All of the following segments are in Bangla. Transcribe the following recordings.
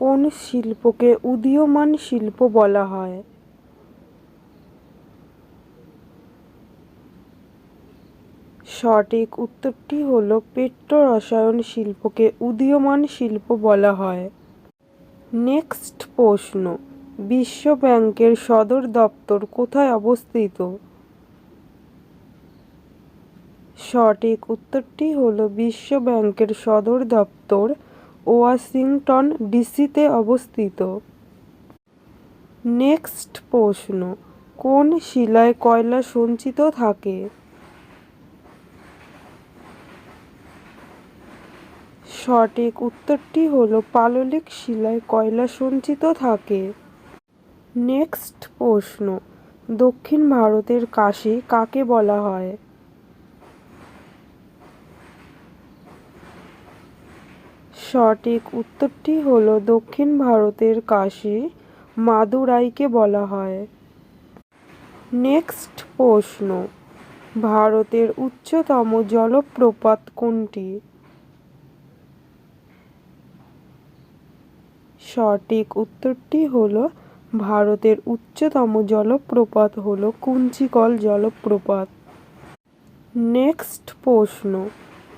কোন শিল্পকে উদীয়মান শিল্প বলা হয়? সঠিক উত্তরটি হলো পেট্রো রসায়ন শিল্পকে উদীয়মান শিল্প বলা হয়। নেক্সট প্রশ্ন, বিশ্ব ব্যাংকের সদর দপ্তর কোথায় অবস্থিত? সঠিক উত্তরটি হলো বিশ্ব ব্যাংকের সদর দপ্তর ওয়াশিংটন ডিসিতে অবস্থিত। নেক্সট প্রশ্ন, কোন শিলায় কয়লা সঞ্চিত থাকে? সঠিক উত্তরটি হলো পাললিক শিলায় কয়লা সঞ্চিত থাকে। নেক্সট প্রশ্ন, দক্ষিণ ভারতের কাশী কাকে বলা হয়? সঠিক উত্তরটি হলো দক্ষিণ ভারতের কাশী, মাদুরাইকে বলা হয়। নেক্সট প্রশ্ন, ভারতের উচ্চতম জলপ্রপাত কোনটি? সঠিক উত্তরটি হলো, ভারতের উচ্চতম জলপ্রপাত হলো কুঞ্চিকল জলপ্রপাত। নেক্সট প্রশ্ন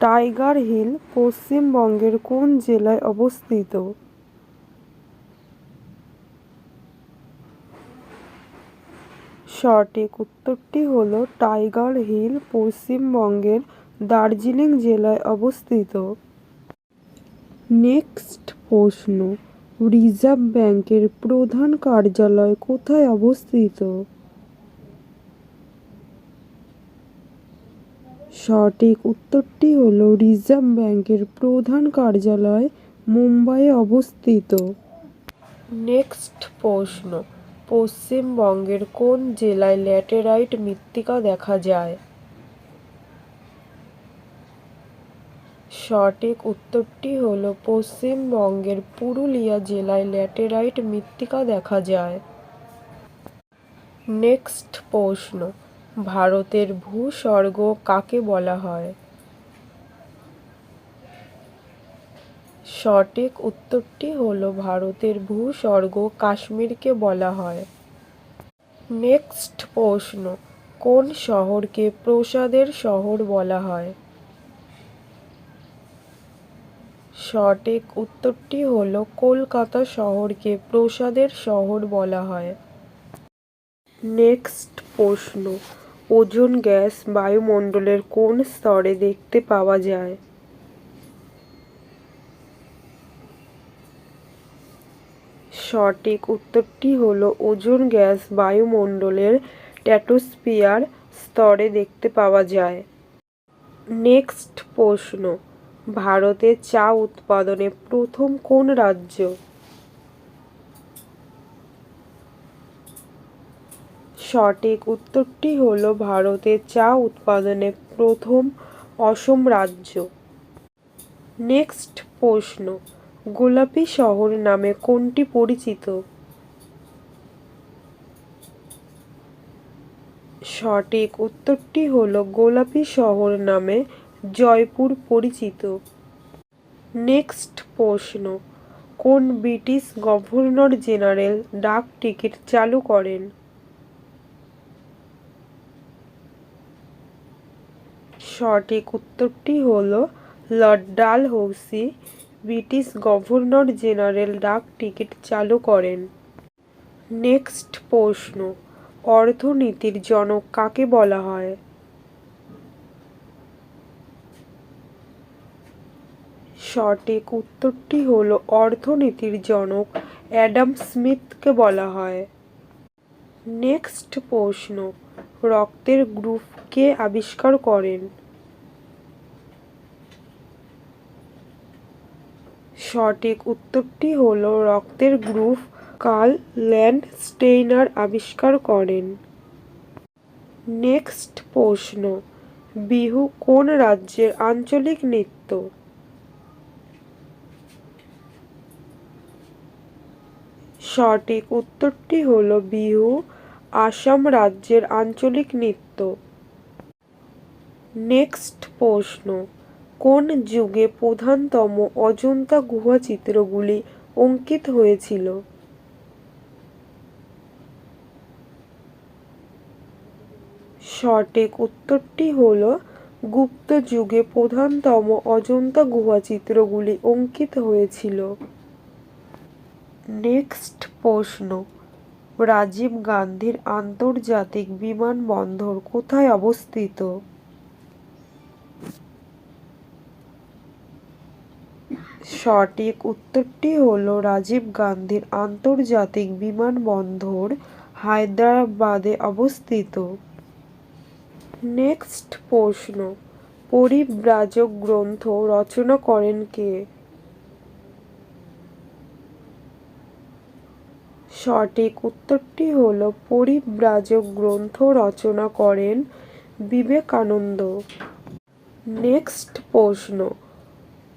টাইগার হিল পশ্চিমবঙ্গের কোন জেলায় অবস্থিত? সঠিক উত্তরটি হল টাইগার হিল পশ্চিমবঙ্গের দার্জিলিং জেলায় অবস্থিত। নেক্সট প্রশ্ন, রিজার্ভ ব্যাংকের প্রধান কার্যালয় কোথায় অবস্থিত? সঠিক উত্তরটি হল রিজার্ভ ব্যাংকের প্রধান কার্যালয় মুম্বাইয়ে অবস্থিত। নেক্সট প্রশ্ন, পশ্চিমবঙ্গের কোন জেলায় ল্যাটেরাইট মৃত্তিকা দেখা যায়? সঠিক উত্তরটি হল পশ্চিমবঙ্গের পুরুলিয়া জেলায় ল্যাটেরাইট মৃত্তিকা দেখা যায়। নেক্সট প্রশ্ন ভারতের ভূস্বর্গ কাকে বলা হয়? সঠিক উত্তরটি হল ভারতের ভূস্বর্গ কাশ্মীরকে বলা হয়। নেক্সট প্রশ্ন, কোন শহরকে প্রসাদের শহর বলা হয়? সঠিক উত্তরটি হল কলকাতা শহরকে প্রসাদের শহর বলা হয়। নেক্সট প্রশ্ন ওজোন গ্যাস বায়ুমণ্ডলের কোন স্তরে দেখতে পাওয়া যায়? সঠিক উত্তরটি হল ওজোন গ্যাস বায়ুমণ্ডলের ট্যাটোস্পিয়ার স্তরে দেখতে পাওয়া যায়। নেক্সট প্রশ্ন, ভারতে চা উৎপাদনে প্রথম কোন রাজ্য? সঠিক উত্তরটি হল ভারতে চা উৎপাদনে প্রথম অসম রাজ্য। নেক্সট প্রশ্ন, গোলাপি শহর নামে কোনটি পরিচিত? সঠিক উত্তরটি হল গোলাপি শহর নামে জয়পুর পরিচিত। নেক্সট প্রশ্ন, কোন ব্রিটিশ গভর্নর জেনারেল ডাক টিকিট চালু করেন? সঠিক উত্তরটি হল lord Dalhousie, British governor general ডাক টিকিট চালু করেন। নেক্সট প্রশ্ন, অর্থনীতির জনক কাকে বলা হয়? সঠিক উত্তরটি হল অর্থনীতির জনক অ্যাডাম স্মিথকে বলা হয়। নেক্সট প্রশ্ন, রক্তের গ্রুপকে আবিষ্কার করেন? সঠিক উত্তরটি হল রক্তের গ্রুপ কার্ল ল্যান্ডস্টেইনার আবিষ্কার করেন। নেক্সট প্রশ্ন, বিহু কোন রাজ্যের আঞ্চলিক নৃত্য? সঠিক উত্তরটি হল বিহু, আসাম রাজ্যের আঞ্চলিক নৃত্য। নেক্সট প্রশ্ন কোন যুগে প্রধানতম অজন্তা গুহা চিত্রগুলি অঙ্কিত হয়েছিল? সঠিক উত্তরটি হল, গুপ্ত যুগে প্রধানতম অজন্তা গুহা চিত্রগুলি অঙ্কিত হয়েছিল। নেক্সট প্রশ্ন, রাজীব গান্ধীর আন্তর্জাতিক বিমানবন্দর কোথায় অবস্থিত? সঠিক উত্তরটি হল রাজীব গান্ধীর আন্তর্জাতিক বিমানবন্দর হায়দ্রাবাদে অবস্থিত। নেক্সট প্রশ্ন, পরিব্রাজক গ্রন্থ রচনা করেন কে? সঠিক উত্তরটি হল পরিব্রাজক গ্রন্থ রচনা করেন বিবেকানন্দ। নেক্সট প্রশ্ন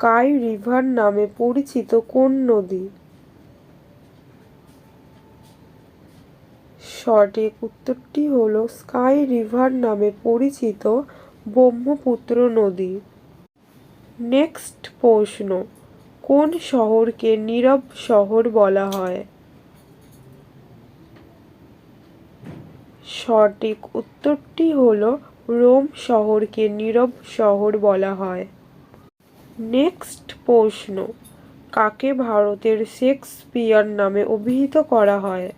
কাই রিভার নামে পরিচিত কোন নদী? সঠিক উত্তরটি হল স্কাই রিভার নামে পরিচিত ব্রহ্মপুত্র নদী। নেক্সট প্রশ্ন, কোন শহরকে নীরব শহর বলা হয়? সঠিক উত্তরটি হল রোম শহরকে নীরব শহর বলা হয়। নেক্সট প্রশ্ন, কাকে ভারতের শেক্সপিয়ার নামে অভিহিত করা হয়?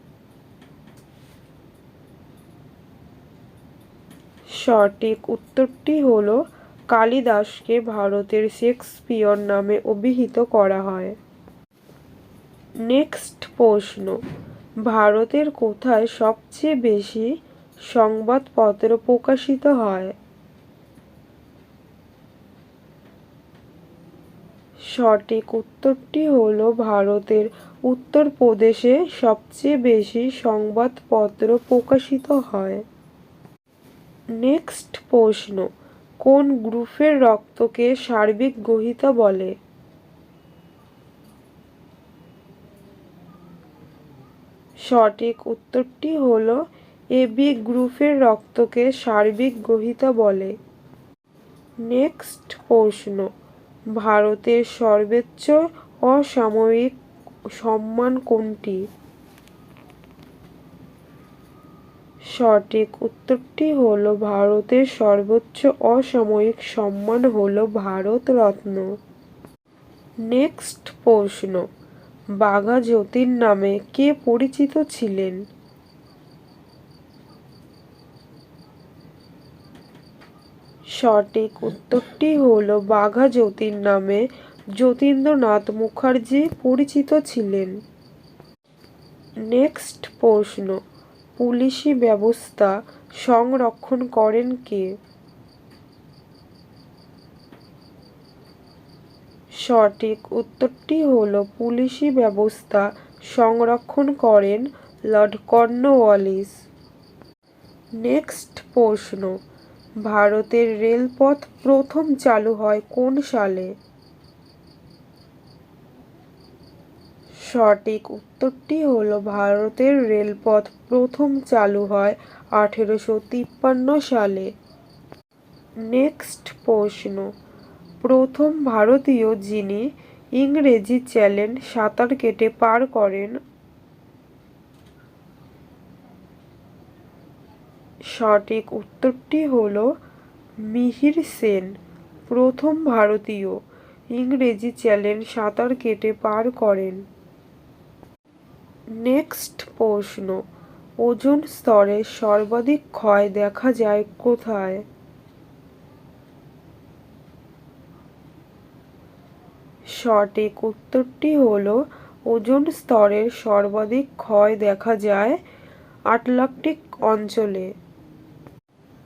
সঠিক উত্তরটি হল, কালিদাসকে ভারতের শেক্সপিয়র নামে অভিহিত করা হয়। নেক্সট প্রশ্ন, ভারতের কোথায় সবচেয়ে বেশি সংবাদপত্র প্রকাশিত হয়? সঠিক উত্তরটি হল ভারতের উত্তরপ্রদেশে সবচেয়ে বেশি সংবাদপত্র প্রকাশিত হয়। নেক্সট প্রশ্ন, কোন গ্রুপের রক্তকে সার্বিক গ্রহিতা বলে? সঠিক উত্তরটি হল এবি গ্রুপের রক্তকে সার্বিক গ্রহিতা বলে। নেক্সট প্রশ্ন ভারতের সর্বোচ্চ অসামরিক সম্মান কোনটি? সঠিক উত্তরটি হল, ভারতের সর্বোচ্চ অসামরিক সম্মান হল ভারত রত্ন। নেক্সট প্রশ্ন, বাঘা যতীন নামে কে পরিচিত ছিলেন? সঠিক উত্তরটি হল বাঘা যতীন নামে যতীন্দ্রনাথ মুখার্জি পরিচিত ছিলেন। নেক্সট প্রশ্ন, পুলিশি ব্যবস্থা সংরক্ষণ করেন কে? সঠিক উত্তরটি হল পুলিশি ব্যবস্থা সংরক্ষণ করেন লর্ড কর্নওয়ালিস। নেক্সট প্রশ্ন ভারতের রেলপথ প্রথম চালু হয় কোন সালে? সঠিক উত্তরটি হল ভারতের রেলপথ প্রথম চালু হয় আঠেরোশো তিপ্পান্ন সালে। নেক্সট প্রশ্ন। প্রথম ভারতীয় যিনি ইংরেজি চ্যানেল সাঁতার কেটে পার করেন সঠিক উত্তরটি হল মিহির সেন, প্রথম ভারতীয়। ইংরেজি চ্যানেল সাঁতার কেটে পার করেন। নেক্সট প্রশ্ন, ওজন স্তরে সর্বাধিক ক্ষয় দেখা যায় কোথায়? সঠিক উত্তরটি হল ওজন স্তরের সর্বাধিক ক্ষয় দেখা যায় আটলান্টিক অঞ্চলে।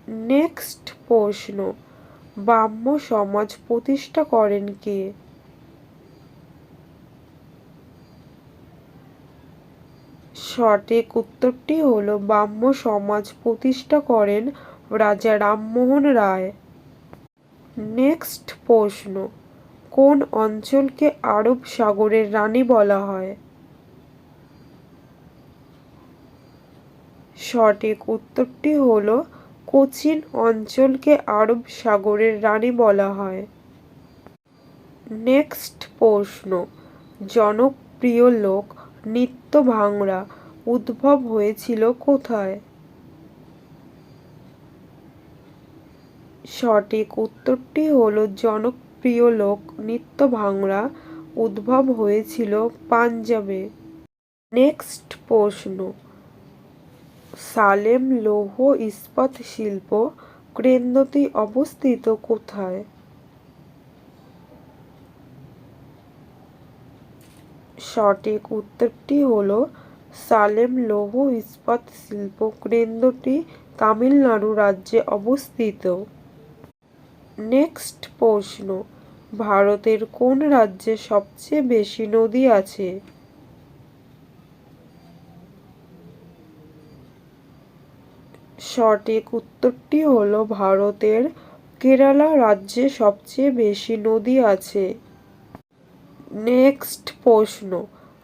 নেক্সট প্রশ্ন, ব্রাহ্ম সমাজ প্রতিষ্ঠা করেন কে? সঠিক উত্তরটি হলো, ব্রাহ্ম সমাজ প্রতিষ্ঠা করেন রাজা রামমোহন রায়। নেক্সট প্রশ্ন, কোন অঞ্চলকে আরব সাগরের রানী বলা হয়? সঠিক উত্তরটি হলো কোচিন অঞ্চলকে আরব সাগরের রানী বলা হয়। নেক্সট প্রশ্ন। জনপ্রিয় লোক নৃত্য ভাংড়া উদ্ভব হয়েছিল কোথায়? সঠিক উত্তরটি হলো জনপ্রিয় লোক নৃত্য ভাংড়া উদ্ভব হয়েছিল পাঞ্জাবে। নেক্সট প্রশ্ন। সালেম লৌহ ইস্পাত শিল্প কেন্দ্রটি অবস্থিত কোথায়? সঠিক উত্তরটি হল সালেম লৌহ ইস্পাত শিল্প কেন্দ্রটি তামিলনাড়ু রাজ্যে অবস্থিত। নেক্সট প্রশ্ন, ভারতের কোন রাজ্যে সবচেয়ে বেশি নদী আছে? সঠিক উত্তরটি হল ভারতের কেরালা রাজ্যে সবচেয়ে বেশি নদী আছে। নেক্সট প্রশ্ন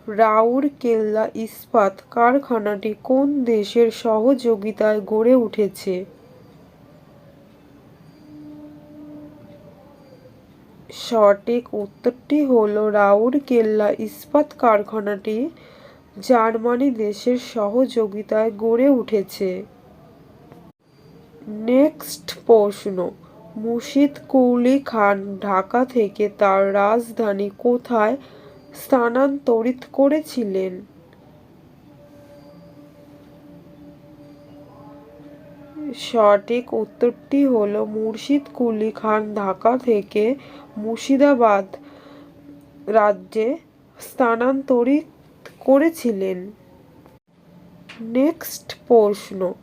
রাউরকেল্লা ইস্পাত কারখানাটি কোন দেশের সহযোগিতায় গড়ে উঠেছে? সঠিক উত্তরটি হল রাউরকেল্লা ইস্পাত কারখানাটি জার্মানি দেশের সহযোগিতায় গড়ে উঠেছে। নেক্সট প্রশ্ন। মুর্শিদ কুলি খান ঢাকা থেকে তার রাজধানী কোথায় স্থানান্তরিত করেছিলেন? সঠিক উত্তরটি হল মুর্শিদ কুলি খান ঢাকা থেকে মুর্শিদাবাদ রাজ্যে স্থানান্তরিত করেছিলেন। নেক্সট প্রশ্ন।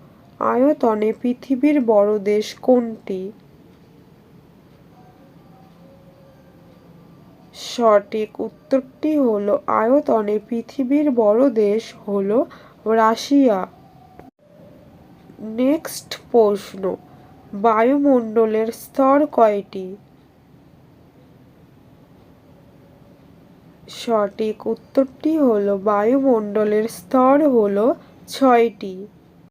আয়তনে পৃথিবীর বড় দেশ কোনটি? সঠিক উত্তরটি হলো, আয়তনে পৃথিবীর বড় দেশ হলো রাশিয়া। নেক্সট প্রশ্ন, বায়ুমণ্ডলের স্তর কয়টি? সঠিক উত্তরটি হলো, বায়ুমণ্ডলের স্তর হলো ছয়টি।